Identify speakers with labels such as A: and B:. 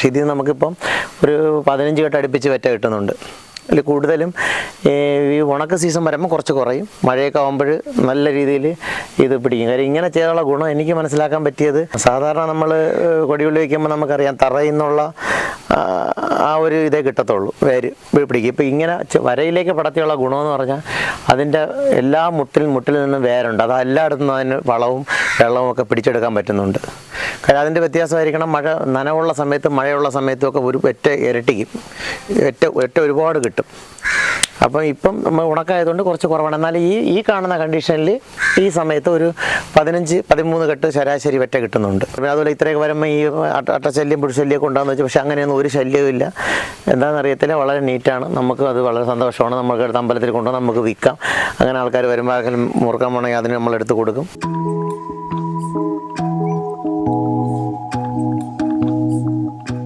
A: പക്ഷേ ഇതിൽ നമുക്കിപ്പം ഒരു പതിനഞ്ച് കെട്ട് അടുപ്പിച്ച് വെറ്റ കിട്ടുന്നുണ്ട്. അതിൽ കൂടുതലും ഈ ഉണക്ക സീസൺ വരുമ്പോൾ കുറച്ച് കുറയും. മഴയൊക്കെ ആകുമ്പോൾ നല്ല രീതിയിൽ ഇത് പിടിക്കും. കാര്യം ഇങ്ങനെ ചെയ്തുള്ള ഗുണം എനിക്ക് മനസ്സിലാക്കാൻ പറ്റിയത് സാധാരണ നമ്മൾ കൊടിയുള്ളി വയ്ക്കുമ്പോൾ നമുക്കറിയാം തറയിൽ നിന്നുള്ള ആ, ഒരു ഇതേ കിട്ടത്തുള്ളൂ. വേര് പിടിക്കും. ഇപ്പം ഇങ്ങനെ വരയിലേക്ക് പടത്തിയുള്ള ഗുണമെന്ന് പറഞ്ഞാൽ അതിന്റെ എല്ലാ മുട്ടിൽ മുട്ടിൽ നിന്നും വേരുണ്ട്. അത് എല്ലായിടത്തും അതിന് വളവും വെള്ളവും ഒക്കെ പിടിച്ചെടുക്കാൻ പറ്റുന്നുണ്ട്. കാര്യം അതിന്റെ വ്യത്യാസമായിരിക്കണം. മഴ നനവുള്ള സമയത്തും മഴയുള്ള സമയത്തും ഒക്കെ ഒരു ഒറ്റ ഇരട്ടിക്കും ഒറ്റ ഒറ്റ ഒരുപാട് കിട്ടും. അപ്പം ഇപ്പം നമ്മൾ ഉണക്കായതുകൊണ്ട് കുറച്ച് കുറവാണ്. എന്നാൽ ഈ ഈ കാണുന്ന കണ്ടീഷനിൽ ഈ സമയത്ത് ഒരു പതിനഞ്ച് പതിമൂന്ന് കെട്ട് ശരാശരി വെറ്റ കിട്ടുന്നുണ്ട്. പിന്നെ അതുപോലെ ഇത്രയൊക്കെ വരുമ്പോൾ ഈ അട്ട- അട്ടശല്യം പുഴുശല്യമൊക്കെ ഉണ്ടാകുന്ന വെച്ചാൽ പക്ഷേ അങ്ങനെയൊന്നും ഒരു ശല്യവും ഇല്ല. എന്താണെന്ന് അറിയത്തില്ല. വളരെ നീറ്റാണ്. നമുക്ക് അത് വളരെ സന്തോഷമാണ്. നമുക്ക് അടുത്ത് അമ്പലത്തിൽ കൊണ്ടുവന്ന് നമുക്ക് വിൽക്കാം. അങ്ങനെ ആൾക്കാർ വരുമ്പോൾ മുറുക്കാൻ പോകണമെങ്കിൽ അതിന് നമ്മൾ എടുത്ത് കൊടുക്കും.